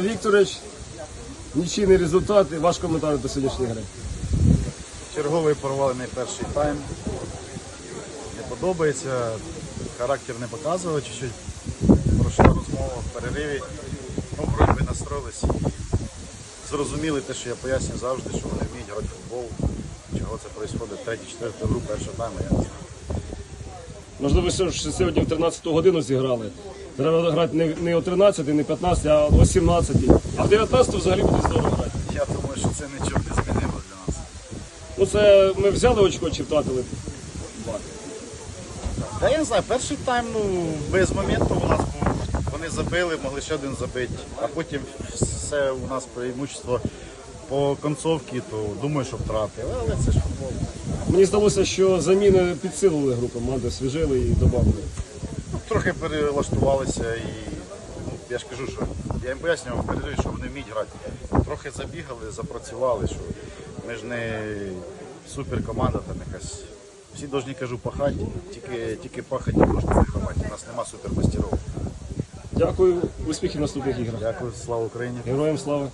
Вікторович, нічийний результат і ваш коментар до сьогоднішньої гри. Черговий провалений перший тайм. Не подобається. Характер не показував чуть-чуть. Пройшла розмова в перериві. Ну, вроді настроїлись і зрозуміли те, що я пояснюю завжди, що вони вміють грати в футбол. Чого це відбувається третю, четверту гру першого тайму, я не знаю. Можливо, ж сьогодні в 13 годину зіграли. Треба грати не, не о 13, не 15, а о 17. А в 19 взагалі буде здорово грати. Я думаю, що це нічого не змінило для нас. Ну це ми взяли очко чи втратили? Та я не знаю, перший тайм ну, без моменту у нас був. Вони забили, могли ще один забити, а потім все у нас преимущество по концовці, то думаю, що втратили, але це ж футбол. Мені здалося, що заміни підсилили гру команди, свіжили і додали. Трохи перелаштувалися і ну, я ж кажу, що я їм пояснював перерivі, що вони вміють грати. Трохи забігали, запрацювали, що ми ж не суперкоманда там якась. Всі повинні кажу пахати, тільки, тільки пахати можна виховати. У нас нема супермастерів. Дякую, успіхів в наступних іграх. Дякую, слава Україні. Героям слава!